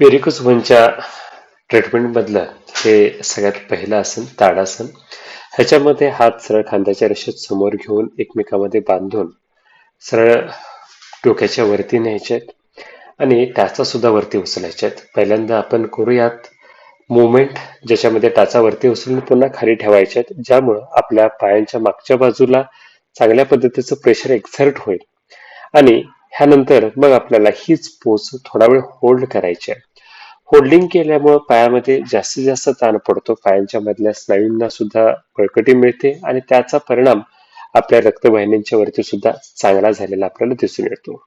Varicose ट्रीटमेंटमधलं हे सगळ्यात पहिलं आसन ताडासन ह्याच्यामध्ये हात सरळ खांद्याच्या रेषेत समोर घेऊन एकमेकामध्ये बांधून सरळ डोक्याच्या वरती न्यायचे आहेत आणि टाचा सुद्धा वरती उचलायचे आहेत पहिल्यांदा आपण करूयात मुवमेंट ज्याच्यामध्ये टाचा वरती उचलून पुन्हा खाली ठेवायचे आहेत ज्यामुळं आपल्या पायांच्या मागच्या बाजूला चांगल्या पद्धतीचं प्रेशर एक्झर्ट होईल. आणि ह्यानंतर मग आपल्याला हीच पोच थोडा वेळ होल्ड करायची आहे. होल्डिंग केल्यामुळं पायामध्ये जास्तीत जास्त ताण पडतो. पायांच्या मधल्या स्नायूंना सुद्धा बळकटी मिळते आणि त्याचा परिणाम आपल्या रक्तवाहिन्यांच्या वरती सुद्धा चांगला झालेला आपल्याला दिसून येतो.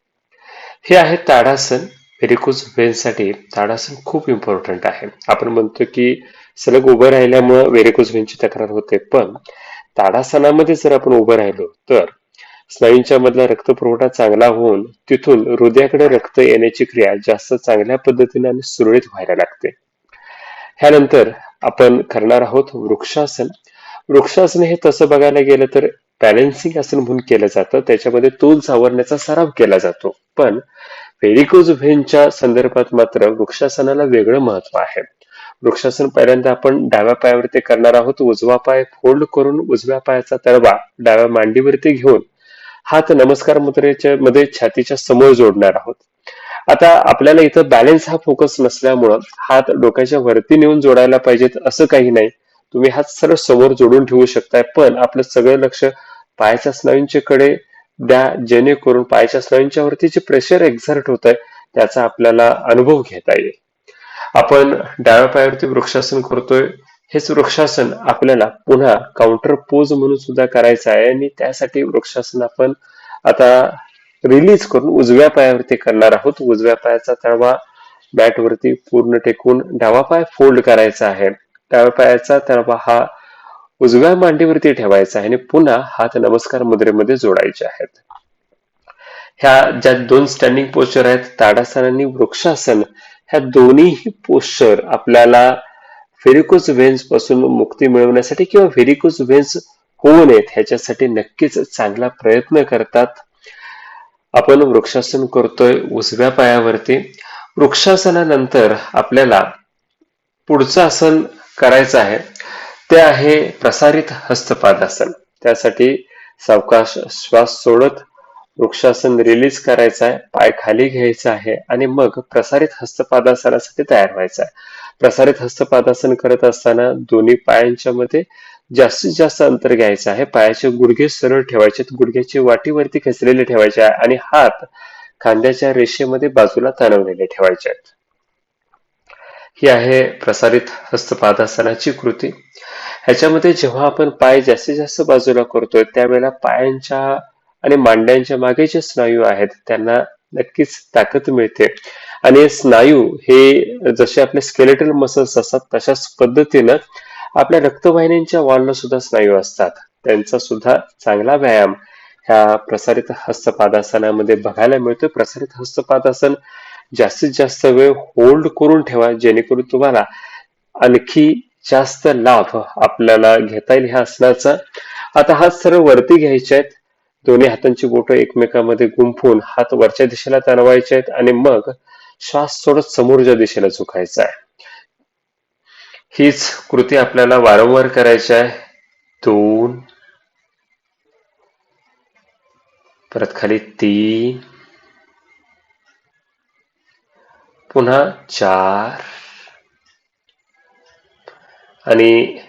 हे आहे ताडासन. व्हेरिकोज वेनसाठी ताडासन खूप इम्पॉर्टंट आहे. आपण म्हणतो की सलग उभं राहिल्यामुळं व्हेरिकोज वेनची तक्रार होते. पण ताडासनामध्ये जर आपण उभं राहिलो तर स्नायूंच्या मधला रक्तपुरवठा चांगला होऊन तिथून हृदयाकडे रक्त येण्याची क्रिया जास्त चांगल्या पद्धतीने आणि सुरळीत व्हायला लागते. ह्यानंतर आपण करणार आहोत वृक्षासन. वृक्षासन हे तसं बघायला गेलं तर बॅलन्सिंग आसन म्हणून केलं जातं. त्याच्यामध्ये तोल सावरण्याचा सराव केला जातो. पण व्हेरिकोज व्हेनच्या संदर्भात मात्र वृक्षासनाला वेगळं महत्त्व आहे. वृक्षासन पहिल्यांदा आपण डाव्या पायावरती करणार आहोत. उजवा पाय फोल्ड करून उजव्या पायाचा तळवा डाव्या मांडीवरती घेऊन हात नमस्कार मुद्रेच्या मध्ये छातीच्या समोर जोडणार आहोत. आता आपल्याला इथं बॅलेन्स हा फोकस नसल्यामुळं हात डोक्याच्या वरती नेऊन जोडायला पाहिजेत असं काही नाही. तुम्ही हात सरळ समोर जोडून ठेवू शकताय पण आपलं सगळं लक्ष पायाच्या स्नायूंच्या कडे द्या जेणेकरून पायाच्या स्नायूंच्या वरती जे प्रेशर एक्झर्ट होत आहे त्याचा आपल्याला अनुभव घेता येईल. आपण डाव्या पायावरती वृक्षासन करतोय. हेच वृक्षासन आपल्याला पुन्हा काउंटर पोज म्हणून सुद्धा करायचं आहे. आणि त्यासाठी वृक्षासन आपण आता रिलीज करून उजव्या पायावरती करणार आहोत. उजव्या पायाचा तळवा बॅट वरती पूर्ण टेकून डावा पाय फोल्ड करायचा आहे. डाव्या पायाचा तळवा हा उजव्या मांडीवरती ठेवायचा आहे. आणि पुन्हा हात नमस्कार मुद्रेमध्ये जोडायचे आहेत. ह्या ज्या दोन स्टँडिंग पोस्चर आहेत ताडासन आणि वृक्षासन ह्या दोन्ही पोस्चर आपल्याला व्हेरिकोज व्हेन्सपासून मुक्ती मिळवण्यासाठी किंवा व्हेरिकोज व्हेन्स होऊ नयेत ह्याच्यासाठी नक्कीच चांगला प्रयत्न करतात. आपण वृक्षासन करतोय उजव्या पायावरती. वृक्षासनानंतर आपल्याला पुढचं आसन करायचं आहे. ते आहे प्रसारित हस्तपादासन. त्यासाठी सावकाश श्वास सोडत वृक्षासन रिलीज करायचं आहे पाय खाली घ्यायचा आहे आणि मग प्रसारित हस्तपादासनासाठी तयार व्हायचं आहे. प्रसारित हस्तपादासन करत असताना दोन्ही पायांच्या मध्ये जास्तीत जास्त अंतर घ्यायचं आहे. पायाचे गुडघे सरळ ठेवायचे गुडघ्याचे वाटीवरती खेचलेले ठेवायचे आहे आणि हात खांद्याच्या रेषेमध्ये बाजूला ताणवलेले ठेवायचे आहेत. ही आहे प्रसारित हस्तपादासनाची कृती. ह्याच्यामध्ये जेव्हा आपण पाय जास्तीत जास्त बाजूला करतोय त्यावेळेला पायांच्या आणि मांड्यांच्या मागे जे स्नायू आहेत त्यांना नक्कीच ताकद मिळते. आणि स्नायू हे जसे आपले स्केलेटल मसल्स असतात तशाच पद्धतीनं आपल्या रक्तवाहिन्यांच्या वाढला सुद्धा स्नायू असतात. त्यांचा सुद्धा चांगला व्यायाम ह्या प्रसारित हस्तपादासनामध्ये बघायला मिळतो प्रसारित हस्तपादासन जास्तीत जास्त वेळ होल्ड करून ठेवा जेणेकरून तुम्हाला आणखी जास्त लाभ आपल्याला घेता येईल ह्या आसनाचा आता हा सर्व वरती घ्यायचे आहेत. दोन्ही हातांची बोट एकमेकांमध्ये गुंफून हात वरच्या दिशेला ताणवायचे आहेत आणि मग श्वास सोडत समोरच्या दिशेला चुकायचा आहे. हीच कृती आपल्याला वारंवार करायची आहे. दोन परत खाली तीन पुन्हा चार आणि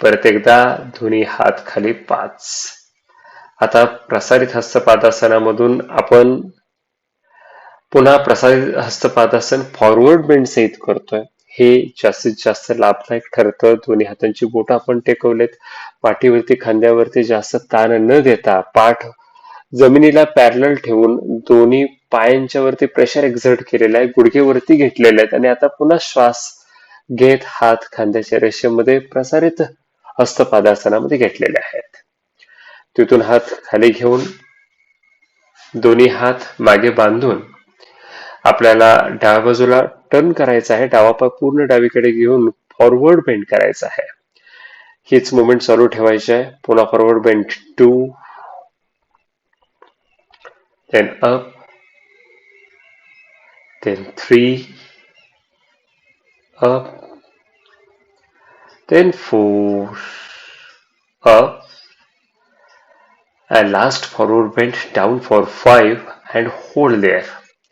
परत एकदा दोन्ही हात खाली पाच. आता प्रसारित हस्तपादासनामधून आपण पुन्हा प्रसारित हस्तपादासन फॉरवर्ड बेंड सहित करतोय. हे जास्तीत जास्त लाभदायक ठरतं. दोन्ही हातांची बोट आपण टेकवलेत. पाठीवरती खांद्यावरती जास्त ताण न देता पाठ जमिनीला पॅरल ठेवून दोन्ही पायांच्या वरती प्रेशर एक्झर्ट केलेला आहे. गुडघेवरती घेतलेले आहेत आणि आता पुन्हा श्वास घेत हात खांद्याच्या रेषेमध्ये प्रसारित हस्तपादासनामध्ये घेतलेले आहेत. तिथून हात खाली घेऊन दोन्ही हात मागे बांधून आपल्याला डाव्या बाजूला टर्न करायचा आहे. डावा पाय पूर्ण डावीकडे घेऊन फॉरवर्ड बेंड करायचा आहे. हीच मुवमेंट चालू ठेवायची आहे. पुन्हा forward bend two then up then three up then four up last forward forward bend for five and hold hold there.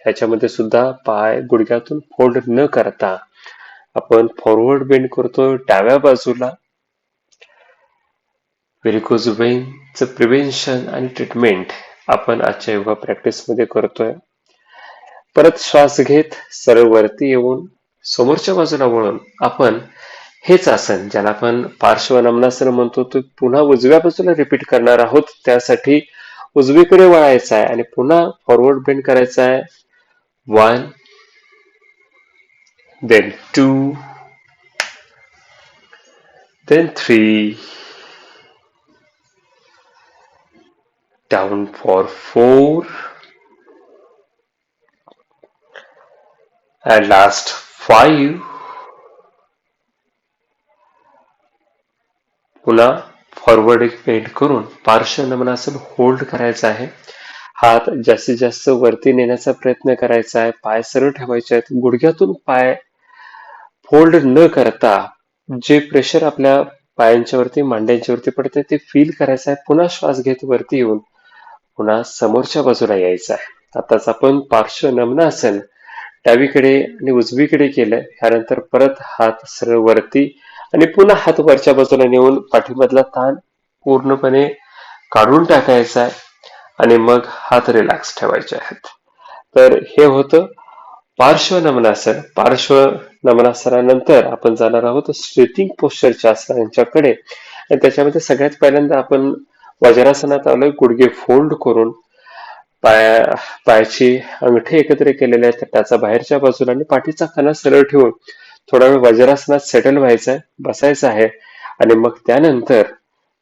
ह्याच्यामध्ये सुद्धा पाय गुडघ्यातून फोल्ड न करता आपण फॉरवर्ड बेंड करतो डाव्या बाजूला व्हेरिकोज वेनचं प्रिव्हेन्शन आणि ट्रीटमेंट आपण आजच्या योगा प्रॅक्टिसमध्ये करतोय परत श्वास घेत सरळ वरती येऊन समोरच्या बाजूला वळून आपण हेच आसन ज्याला आपण पार्श्वनमनासन म्हणतो तो पुन्हा उजव्या बाजूला रिपीट करणार आहोत. त्यासाठी उजवीकडे वळायचं आहे आणि पुन्हा फॉरवर्ड बेंड करायचा आहे. One then two then three down for four and last five पुन्हा फॉरवर्ड एक करून पार्श्व नमनासन होल्ड करायचं आहे. हात जास्तीत जास्त वरती नेण्याचा प्रयत्न करायचा आहे. पाय सरळ ठेवायचे आहेत. गुडघ्यातून पाय फोल्ड न करता जे प्रेशर आपल्या पायांच्या वरती मांड्यांच्या वरती पडते ते फील करायचं आहे. पुन्हा श्वास घेत वरती येऊन पुन्हा समोरच्या बाजूला यायचं आहे. आताच आपण पार्श्व नमनासन डावीकडे आणि उजवीकडे केलं. ह्यानंतर परत हात सरळ वरती आणि पुन्हा हात वरच्या बाजूला नेऊन पाठीमधला ताण पूर्णपणे काढून टाकायचा आहे आणि मग हात रिलॅक्स ठेवायचे आहेत. तर हे होतं पार्श्व नमनासन. पार्श्व नमनासनानंतर आपण जाणार आहोत स्ट्रेचिंग पोस्चरच्या आसनांच्याकडे. आणि त्याच्यामध्ये सगळ्यात पहिल्यांदा आपण वज्रासनात आलोय गुडघे फोल्ड करून पाया पायाची अंगठी एकत्र केलेले आहेत त्याचा बाहेरच्या बाजूला आणि पाठीचा कणा सरळ ठेवून. थोडा वेळ वज्रासनात सेटल व्हायचं आहे बसायचं आहे. आणि मग त्यानंतर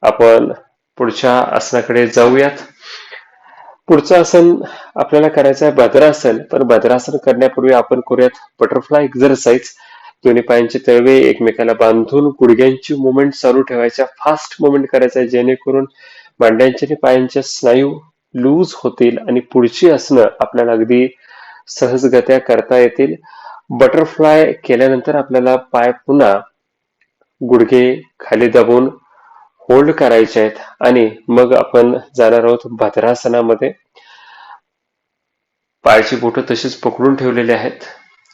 आपण पुढच्या आसनाकडे जाऊयात. पुढचं आसन आपल्याला करायचं आहे भद्रासन. पण भद्रासन करण्यापूर्वी आपण करूयात बटरफ्लाय एक्झरसाइज दोन्ही पायांचे तळवे एकमेकाला बांधून गुडघ्यांची मुवमेंट चालू ठेवायच्या फास्ट मुवमेंट करायचा जेणेकरून मांड्यांचे आणि पायांचे स्नायू लूज होतील आणि पुढची आसनं आपल्याला अगदी सहजगत्या करता येतील. बटरफ्लाय केल्यानंतर आपल्याला पाय पुन्हा गुडघे खाली दाबून होल्ड करायचे आहेत आणि मग आपण जाणार आहोत भद्रासनामध्ये. पायाची बोट तशीच पकडून ठेवलेली आहेत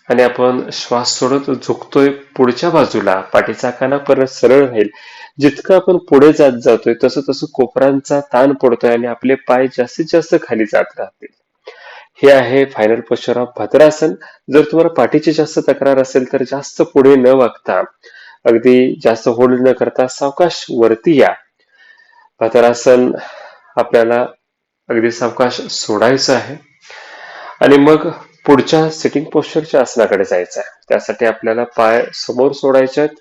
आणि आपण श्वास सोडत झुकतोय पुढच्या बाजूला. पाठीचा काना परत सरळ राहील. जितकं आपण पुढे जात जातोय तसं तसं कोपरांचा ताण पडतोय आणि आपले पाय जास्तीत जास्त खाली जात राहतील. हे आहे फायनल पोश्चर ऑफ भद्रासन जर तुम्हाला पाठीची जास्त तक्रार असेल तर जास्त पुढे न वागता अगदी जास्त होल्ड न करता सावकाश वरती या. भद्रासन आपल्याला अगदी सावकाश सोडायचं आहे. आणि मग पुढच्या सिटिंग पोस्चरच्या आसनाकडे जायचं आहे. त्यासाठी आपल्याला पाय समोर सोडायचे आहेत.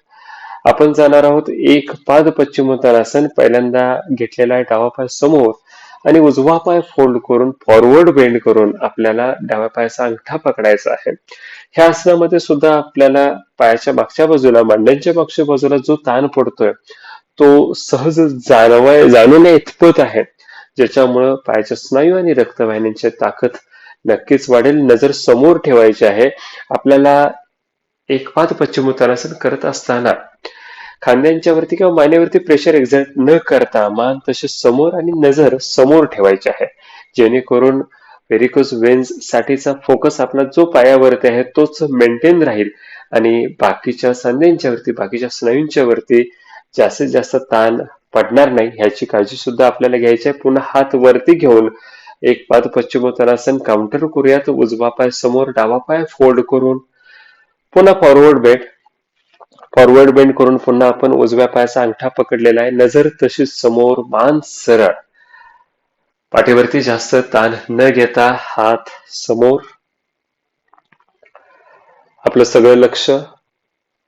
आपण जाणार आहोत एक पाद पश्चिमोत्तानासन पहिल्यांदा घेतलेला आहे डावा पाय समोर. आणि उजवा पाय फोल्ड करून फॉरवर्ड बेंड करून आपल्याला डाव्या पायाचा अंगठा पकडायचा आहे. ह्या आसनामध्ये सुद्धा आपल्याला पायाच्या मागच्या बाजूला मांड्यांच्या मागच्या बाजूला जो ताण पडतोय तो सहज जाणवाय जाणून इतपत आहे. ज्याच्यामुळं पायाच्या स्नायू आणि रक्तवाहिन्यांची ताकद नक्कीच वाढेल. नजर समोर ठेवायची आहे. आपल्याला एक पाद पश्चिमोत्तानासन करत असताना खांद्यांच्या वरती किंवा मानेवरती प्रेशर एक्झर्ट न करता मान तसे समोर आणि नजर समोर ठेवायची आहे. जेणेकरून व्हेरिकोज वेन्स साठीचा फोकस आपला जो पायावरती आहे तोच मेंटेन राहील आणि बाकीच्या सांध्यांच्या वरती बाकीच्या स्नायूंच्या वरती जास्तीत जास्त ताण पडणार नाही. ह्याची काळजी सुद्धा आपल्याला घ्यायची आहे. पुन्हा हात वरती घेऊन एक पाद पश्चिमोत्तरासन काउंटर करूयात. उजवा पाय समोर डावा पाय फोल्ड करून पुन्हा फॉरवर्ड बेट फॉरवर्ड बेंड करून पुन्हा आपण उजव्या पायाचा अंगठा पकडलेला आहे. नजर तशीच समोर मान सरळ. पाठीवरती जास्त ताण न घेता हात समोर. आपलं सगळं लक्ष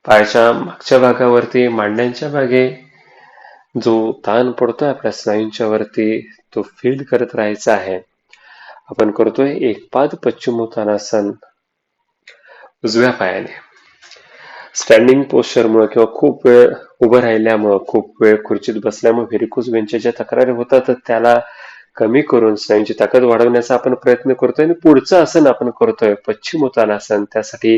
पायाच्या मागच्या भागावरती मांड्यांच्या मागे. जो ताण पडतोय आपल्या स्नायूंच्या वरती तो फील करत राहायचा आहे. आपण करतोय एक पाद पश्चिमोत्तानासन उजव्या पायाने. स्टँडिंग पोस्चरमुळे किंवा खूप वेळ उभं राहिल्यामुळं खूप वेळ खुर्चीत बसल्यामुळे व्हेरिकोज वेनच्या ज्या तक्रारी होतात त्याला कमी करून स्नायूंची ताकद वाढवण्याचा आपण प्रयत्न करतोय आणि पुढचं आसन आपण करतोय पश्चिमोत्तानासन त्यासाठी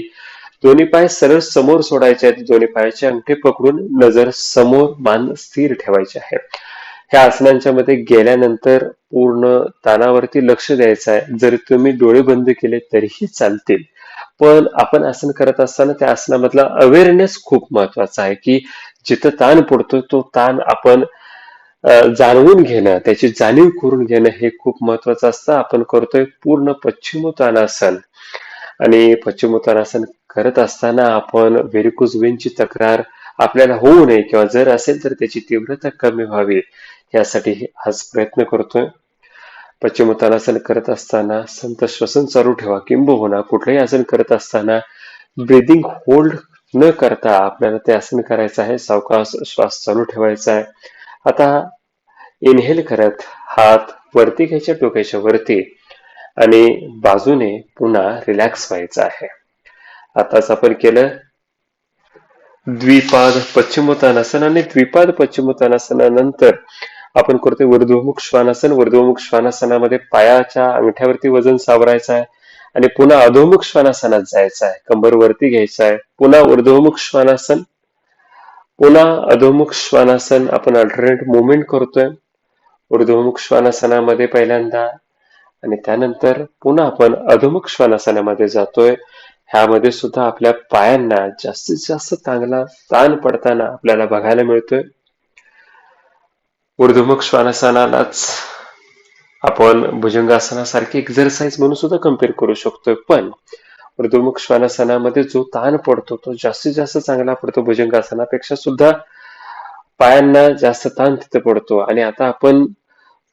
दोन्ही पाय सरळ समोर सोडायचे आहेत दोन्ही पायाचे अंगठे पकडून नजर समोर मान स्थिर ठेवायचे आहे. ह्या आसनांच्या मध्ये गेल्यानंतर पूर्ण तानावरती लक्ष द्यायचं आहे. जर तुम्ही डोळे बंद केले तरीही चालतील. पण आपण आसन करत असताना त्या आसनामधला अवेअरनेस खूप महत्त्वाचा आहे की जिथं ताण पडतो तो ताण आपण जाणवून घेणं त्याची जाणीव करून घेणं हे खूप महत्वाचं असतं. आपण करतोय पूर्ण पश्चिमोत्तानासन आणि पश्चिमोत्तानासन करत असताना आपण व्हेरिकोज वेनची तक्रार आपल्याला होऊ नये किंवा जर असेल तर त्याची तीव्रता कमी व्हावी. यासाठी आज प्रयत्न करतोय. पश्चिमोत्तानासन करत असताना संत श्वसन चालू ठेवा किंबहुना कुठलंही आसन करत असताना ब्रिदिंग होल्ड न करता आपल्याला ते आसन करायचं आहे. सावकाश श्वास चालू ठेवायचा आहे. आता इनहेल करत हात वरती घ्यायच्या डोक्याच्या वरती आणि बाजूने पुन्हा रिलॅक्स व्हायचं आहे. आताच आपण केलं द्विपाद पश्चिमोत्तानासन आणि द्विपाद पश्चिमोत्तानासनानंतर आपण करतोय वर्धोमुख श्वानासन. वर्धोमुख श्वानासनामध्ये पायाच्या अंगठ्यावरती वजन सावरायचं आहे आणि पुन्हा अधोमुख श्वानासनात जायचं आहे. कंबर वरती घ्यायचं आहे. पुन्हा वर्धोमुख श्वानासन. पुन्हा अधोमुख श्वानासन आपण अल्टरनेट मुवमेंट करतोय. ऊर्ध्वमुख श्वानासनामध्ये पहिल्यांदा आणि त्यानंतर पुन्हा आपण अधोमुख श्वानासनामध्ये जातोय. ह्यामध्ये सुद्धा आपल्या पायांना जास्तीत जास्त चांगला ताण पडताना आपल्याला बघायला मिळतोय. ऊर्ध्वमुख श्वानासनालाच आपण भुजंगासनासारखी एक्झरसाइज म्हणून सुद्धा कंपेअर करू शकतोय. पण ऊर्ध्वमुख श्वानासनामध्ये जो ताण पडतो तो जास्तीत जास्त चांगला पडतो. भुजंगासनापेक्षा सुद्धा पायांना जास्त ताण तिथे पडतो. आणि आता आपण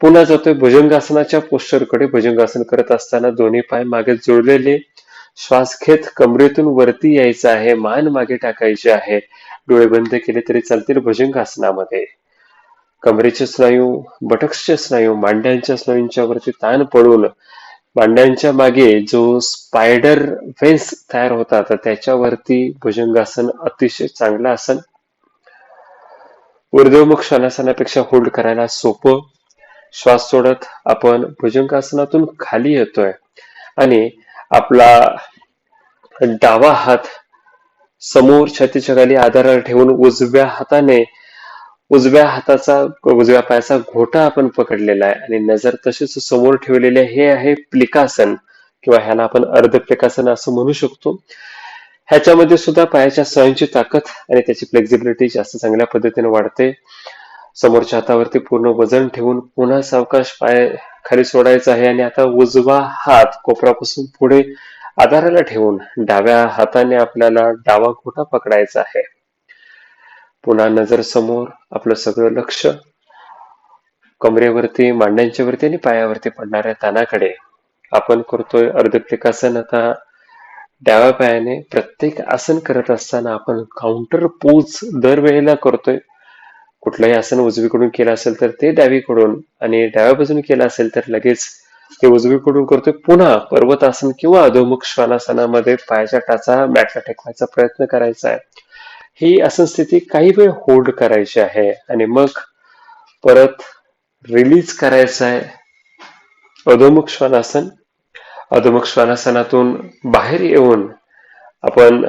पुन्हा जातोय भुजंगासनाच्या पोस्चरकडे भुजंगासन करत असताना दोन्ही पाय मागे जोडलेले. श्वास घेत कमरेतून वरती यायचं आहे. मान मागे टाकायचे आहे. डोळे बंद केले तरी चालतील भुजंगासनामध्ये. कमरेचे स्नायू बटक्सचे स्नायू मांड्यांच्या स्नायूंच्या वरती ताण पडून मांड्यांच्या मागे जो स्पायडर वेन्स तयार होतात त्याच्यावरती भुजंगासन अतिशय चांगलं आसन ऊर्ध्वमुख श्वासनापेक्षा होल्ड करायला सोपं. श्वास सोडत आपण भुजंगासनातून खाली येतोय. आणि आपला डावा हात समोर छातीच्या खाली आधाराला ठेवून उजव्या हाताने उजव्या हाताचा उजव्या पायाचा घोटा आपण पकडलेला आहे आणि नजर तशीच समोर ठेवलेली आहे. हे आहे प्लिकासन किंवा ह्याला आपण अर्ध प्लिकासन असं म्हणू शकतो. ह्याच्यामध्ये सुद्धा पायाच्या स्वयंची ताकद आणि त्याची फ्लेक्झिबिलिटी जास्त चांगल्या पद्धतीने वाढते. समोरच्या हातावरती पूर्ण वजन ठेवून पुन्हा सावकाश पाय खाली सोडायचा आहे आणि आता उजवा हात कोपरापासून पुढे आधाराला ठेवून डाव्या हाताने आपल्याला डावा घोटा पकडायचा आहे. पुन्हा नजर समोर आपलं सगळं लक्ष कमरेवरती मांड्यांच्या वरती आणि पायावरती पडणाऱ्या तानाकडे. आपण करतोय अर्धप्लिकासन आता डाव्या पायाने प्रत्येक आसन करत असताना आपण काउंटर पोज दरवेळेला करतोय. कुठलंही आसन उजवीकडून केलं असेल तर ते डावीकडून आणि डाव्या बाजून केलं असेल तर लगेच ते उजवीकडून करतोय. पुन्हा पर्वतासन किंवा अधोमुख श्वानासनामध्ये पायाच्या टाचा मॅटला टेकवायचा प्रयत्न करायचा आहे. ही असं स्थिती काही वेळ होल्ड करायची आहे आणि मग परत रिलीज करायचं आहे. अधोमुख श्वानासन. अधोमुख श्वानासनातून बाहेर येऊन आपण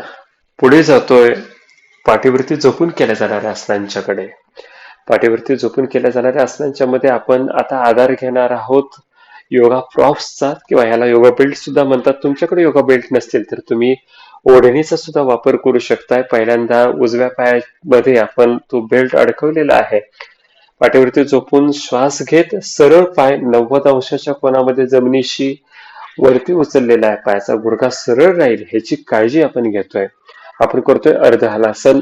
पुढे जातोय. पाठीवरती झोपून केल्या जाणाऱ्या आसनांच्याकडे. पाठीवरती झोपून केल्या जाणाऱ्या आसनांच्या मध्ये आपण आता आधार घेणार आहोत. योगा प्रॉप्सचा किंवा याला योगा बेल्ट सुद्धा म्हणतात. तुमच्याकडे योगा बेल्ट नसतील तर तुम्ही ओढणीचा सुद्धा वापर करू शकताय. पहिल्यांदा उजव्या पायामध्ये आपण तो बेल्ट अडकवलेला आहे. पाठीवरती झोपून श्वास घेत सरळ पाय नव्वद अंशाच्या कोणामध्ये जमिनीशी वरती उचललेला आहे. पायाचा गुडघा सरळ राहील ह्याची काळजी आपण घेतोय. आपण करतोय अर्धहलासन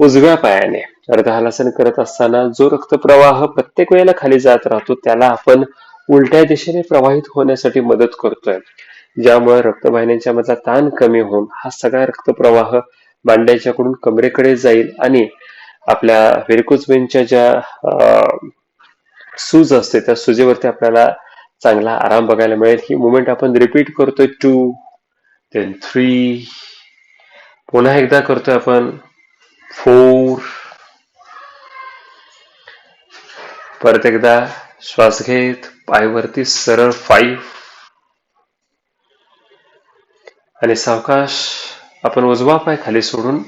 उजव्या पायाने. अर्धहलासन करत असताना जो रक्तप्रवाह प्रत्येक वेळेला खाली जात राहतो त्याला आपण उलट्या दिशेने प्रवाहित होण्यासाठी मदत करतोय. ज्यामुळे रक्तवाहिन्यांच्या मधला ताण कमी होऊन हा सगळा रक्तप्रवाह मांड्याच्याकडून कमरेकडे जाईल आणि आपल्या व्हेरिकोज वेनच्या ज्या सूज असते त्या सुजेवरती आपल्याला चांगला आराम बघायला मिळेल. ही मुवमेंट आपण रिपीट करतोय. टू देन थ्री पुन्हा एकदा करतोय आपण. फोर परत एकदा श्वास घेत पायवरती सरळ फाईव्ह आणि सावकाश आपण उजवा पाय खाली सोडून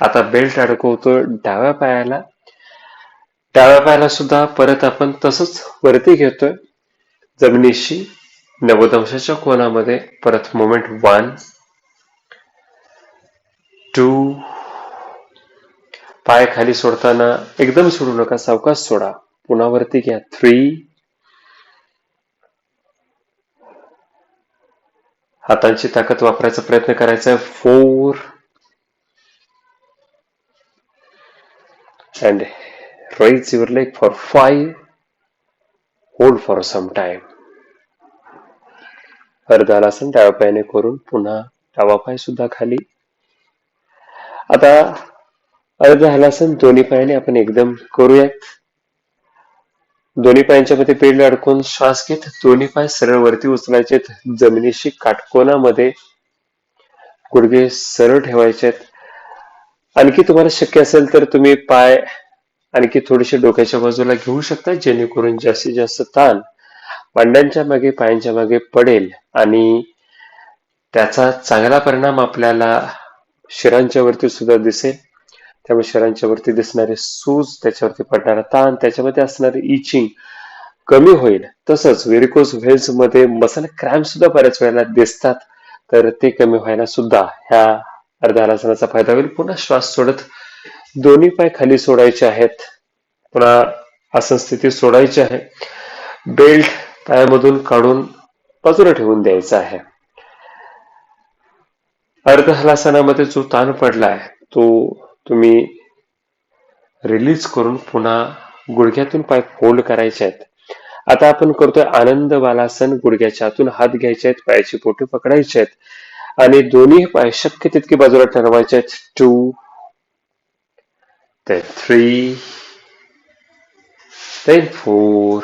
आता बेल्ट अडकवतो डाव्या पायाला. डाव्या पायाला सुद्धा परत आपण तसंच वरती घेतोय. जमिनीशी नव्वद अंशाच्या कोणामध्ये परत मोमेंट वन टू पाय खाली सोडताना एकदम सोडू नका. सावकाश सोडा. पुन्हा वरती घ्या. थ्री हातांची ताकद वापरायचा प्रयत्न करायचा आहे. Four. And raise your leg for five. Hold for some time. अर्धालासन डाव्या पायाने करून पुन्हा डावा पाय सुद्धा खाली. आता अर्ध हलासन दोन्ही पायाने आपण एकदम करूयात. दोन्ही पायांच्या मध्ये पेड अडकून श्वास घेत दोन्ही पाय सरळ वरती उचलायचे जमिनीशी काटकोनामध्ये गुडघे सरळ ठेवायचे आणखी तुम्हाला शक्य असेल तर तुम्ही पाय आणखी थोडेसे डोक्याच्या बाजूला घेऊ शकता जेणेकरून जास्तीत जास्त ताण मांड्यांच्या मागे पायांच्या मागे पडेल आणि त्याचा चांगला परिणाम आपल्याला शिरांच्या वरती सुद्धा दिसेल. त्यामुळे शरीरांच्या वरती दिसणारे सूज त्याच्यावरती पडणारा ताण त्याच्यामध्ये असणारे इचिंग कमी होईल. तसंच व्हेरिकोज व्हेल्समध्ये मसल क्रॅम्प सुद्धा बऱ्याच वेळेला दिसतात. तर ते कमी व्हायला सुद्धा ह्या अर्धालासनाचा फायदा होईल. पुन्हा श्वास सोडत दोन्ही पाय खाली सोडायचे आहेत. पुन्हा आसन स्थिती सोडायची आहे. बेल्ट पायामधून काढून बाजूला ठेवून द्यायचा आहे. अर्ध हलासनामध्ये जो ताण पडला आहे तो तुम्ही रिलीज करून पुन्हा गुडघ्यातून पाय फोल्ड करायचे आहेत. आता आपण करतोय आनंद बालासन गुडघ्याच्या आतून हात घ्यायचे आहेत पायाची पोटी पकडायचे आहेत आणि दोन्ही पाय शक्य तितकी बाजूला ठरवायचे आहेत. Two then three, then four,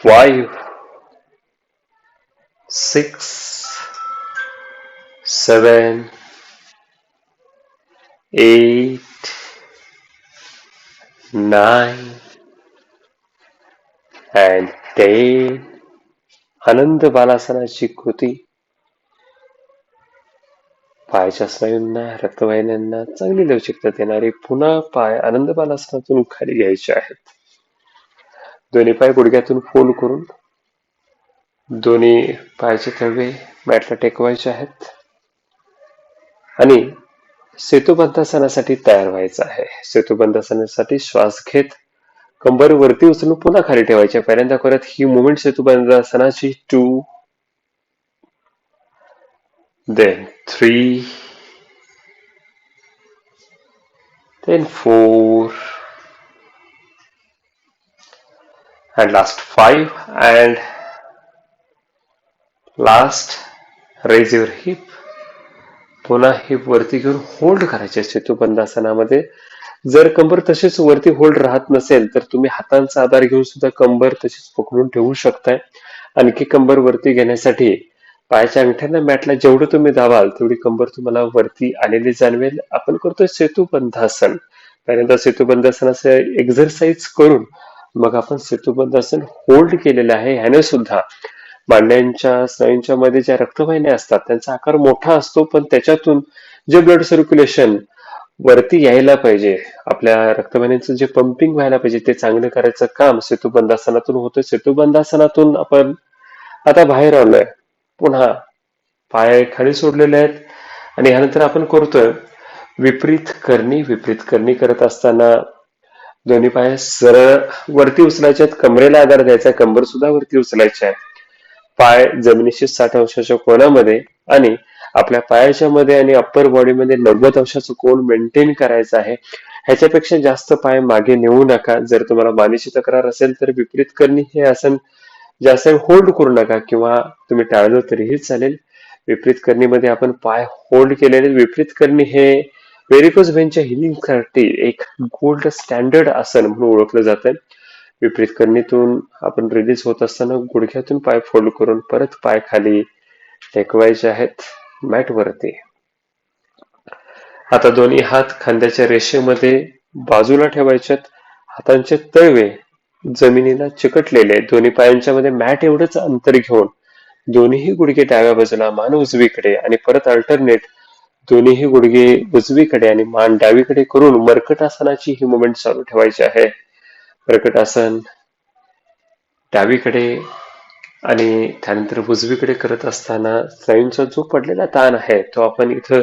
five, six, seven, eight, nine, and ten. आनंद बालासनाची कृती. पायाच्या स्नायूंना रक्तवाहिन्यांना चांगली लवचिकता देणारे पुन्हा पाय आनंद बालासनातून खाली घ्यायचे आहेत. दोन्ही पाय गुडघ्यातून फोल्ड करून दोन्ही पायाचे तळवे मॅटला टेकवायचे आहेत. आणि सेतुबंधासनासाठी तयार व्हायचं आहे सेतुबंधासनासाठी श्वास घेत कंबर वरती उचलून पुन्हा खाली ठेवायचे पहिल्यांदा करत ही movement सेतुबंधासनाची two then three then four and last five, and last raise your hip. पुन्हा हिप वरती घेऊन होल्ड करायचे सेतुबंधासनामध्ये जर कंबर तशीच वरती होल्ड राहत नसेल तर तुम्ही हातांचा आधार घेऊन सुद्धा कंबर तशीच पकडून ठेवू शकताय. आणखी कंबर वरती घेण्यासाठी पायाच्या अंगठ्यांना मॅटला जेवढं तुम्ही दाबाल तेवढी कंबर तुम्हाला वरती आलेली जाणवेल. आपण करतोय सेतुबंधासन पहिल्यांदा सेतुबंधासनाचं एक्झरसाइज करून मग आपण सेतुबंधासन होल्ड केलेलं आहे. ह्याने सुद्धा मांड्यांच्या स्नायूंच्या मध्ये ज्या रक्तवाहिन्या असतात त्यांचा आकार मोठा असतो पण त्याच्यातून जे ब्लड सर्क्युलेशन वरती यायला पाहिजे आपल्या रक्तवाहिन्यांचं जे पंपिंग व्हायला पाहिजे ते चांगलं करायचं काम सेतुबंधासनातून होतं. सेतुबंधासनातून आपण आता बाहेर आलोय. पुन्हा पाय खाली सोडलेले आहेत. आणि ह्यानंतर आपण करतोय विपरीत करणी विपरीत करणी करत असताना दोन्ही पाय सरळ वरती उचलायचे आहेत. कमरेला आधार द्यायचा कंबर सुद्धा वरती उचलायचे आहेत. पाय जमिनीशी साठ अंशाच्या कोणामध्ये आणि आपल्या पायाच्या मध्ये आणि अप्पर बॉडीमध्ये नव्वद अंशाचं कोण मेंटेन करायचं आहे. ह्याच्यापेक्षा जास्त पाय मागे नेऊ नका. जर तुम्हाला मानेची तक्रार असेल तर विपरीत करणी हे आसन जास्त होल्ड करू नका किंवा तुम्ही टाळलं तरीही चालेल. विपरीत करणीमध्ये आपण पाय होल्ड केलेले. विपरीत करणी हे व्हेरिकोज व्हेनच्या हिलिंगसाठी एक गोल्ड स्टँडर्ड आसन म्हणून ओळखलं जातं. विपरीत करणीतून आपण रिलीज होत असताना गुडघ्यातून पाय फोल्ड करून परत पाय खाली टेकवायचे आहेत मॅट वरती. आता दोन्ही हात खांद्याच्या रेषेमध्ये बाजूला ठेवायचे हातांचे तळवे जमिनीला चिकटलेले दोन्ही पायांच्या मध्ये मॅट एवढंच अंतर घेऊन दोन्हीही गुडघे डाव्या बाजूला मान उजवीकडे आणि परत अल्टरनेट दोन्हीही गुडघे उजवीकडे आणि मान डावीकडे करून मर्कटासनाची ही मुवमेंट चालू ठेवायची आहे. प्रकटासन डावीकडे आणि त्यानंतर उजवीकडे करत असताना स्नायूंचा जो पडलेला ताण आहे तो आपण इथं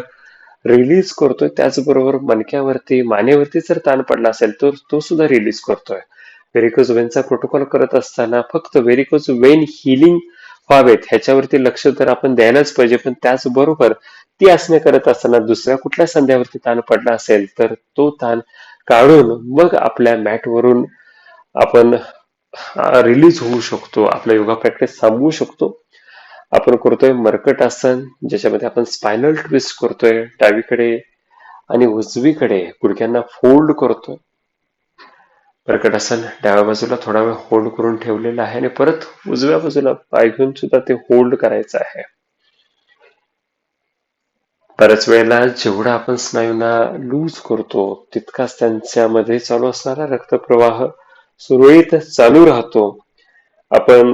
रिलीज करतोय. त्याचबरोबर मणक्यावरती मानेवरती जर ताण पडला असेल तर तो सुद्धा रिलीज करतोय. व्हेरिकोज वेनचा प्रोटोकॉल करत असताना फक्त व्हेरिकोज वेन हिलिंग व्हावेत ह्याच्यावरती लक्ष तर आपण द्यायलाच पाहिजे. पण त्याचबरोबर ती आसने करत असताना दुसऱ्या कुठल्या संध्यावरती ताण पडला असेल तर तो ताण काढून मग आपल्या मॅटवरून आपण रिलीज होऊ शकतो आपला योगा प्रॅक्टिस थांबवू शकतो. आपण करतोय मर्कट आसन ज्याच्यामध्ये आपण स्पायनल ट्विस्ट करतोय डावीकडे आणि उजवीकडे गुडघ्यांना फोल्ड करतोय. मर्कट आसन डाव्या बाजूला थोडा वेळ होल्ड करून ठेवलेलं आहे आणि परत उजव्या बाजूला पाय घेऊन सुद्धा ते होल्ड करायचं आहे. बऱ्याच वेळेला जेवढा आपण स्नायूंना लूज करतो तितकाच त्यांच्यामध्ये चालू असणारा रक्तप्रवाह सुरळीत चालू राहतो. आपण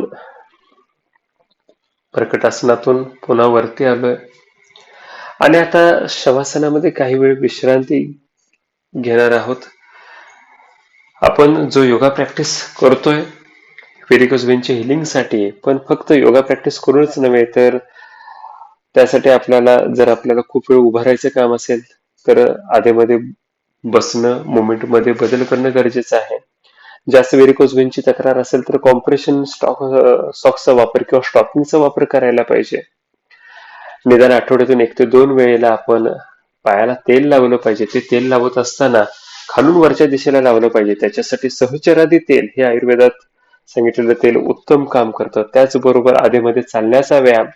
प्रकटासनातून पुन्हा वरती आलोय. आणि आता शवासनामध्ये काही वेळ विश्रांती घेणार आहोत. आपण जो योगा प्रॅक्टिस करतोय व्हेरिकोज हिलिंगसाठी पण फक्त योगा प्रॅक्टिस करूनच नव्हे तर त्यासाठी आपल्याला जर आपल्याला खूप वेळ उभं राहायचं काम असेल तर आधेमध्ये बसणं मुवमेंटमध्ये बदल करणं गरजेचं आहे. जास्त व्हेरिकोज वेनची तक्रार असेल तर कॉम्प्रेशन स्टॉक स्टॉकचा वापर किंवा स्टॉकिंगचा वापर करायला पाहिजे. निदान आठवड्यातून एक ते दोन वेळेला आपण पायाला तेल लावलं पाहिजे. ते तेल लावत असताना खालून वरच्या दिशेला लावलं पाहिजे. त्याच्यासाठी सहचरादी तेल हे आयुर्वेदात सांगितलेलं तेल उत्तम काम करतं. त्याचबरोबर आधीमध्ये चालण्याचा व्यायाम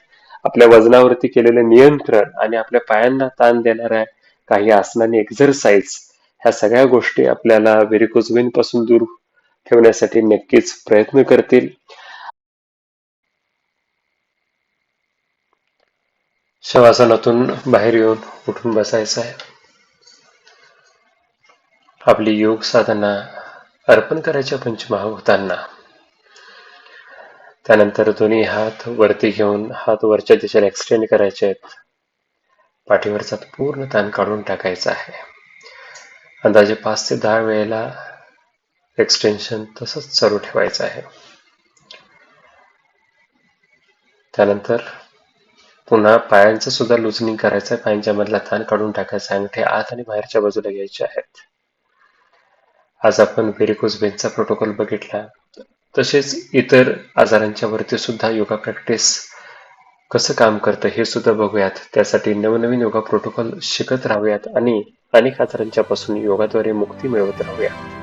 आपल्या वजनावरती केलेलं नियंत्रण आणि आपल्या पायांना ताण देणाऱ्या काही आसनाने एक्झरसाइज ह्या सगळ्या गोष्टी आपल्याला व्हेरिकोजपासून दूर ठेवण्यासाठी नक्कीच प्रयत्न करतील. शवासनातून बाहेर येऊन उठून बसायचं आहे आपली योग साधना अर्पण करायच्या पंचमहाभूतांना त्यानंतर दोन्ही हात वरती घेऊन हात वरच्या दिशेला एक्सटेंड करायचे आहेत. पाठीवरचा पूर्ण ताण काढून टाकायचा आहे. अंदाजे पाच ते दहा वेळेला एक्सटेन्शन तसंच चालू ठेवायचं आहे. त्यानंतर पुन्हा पायांचं सुद्धा लुजनिंग करायचं आहे पायांच्या मधला ताण काढून टाकायचा. अंगठे आत आणि बाहेरच्या बाजूला घ्यायचे आहेत. आज आपण व्हेरिकोज बेनचा प्रोटोकॉल बघितला. तसेच इतर आजारांच्या वरती सुद्धा योगा प्रॅक्टिस कसं काम करतं हे सुद्धा बघूयात. त्यासाठी नवनवीन योगा प्रोटोकॉल शिकत राहूयात आणि अनेक आजारांच्या पासून योगाद्वारे मुक्ती मिळवत राहूया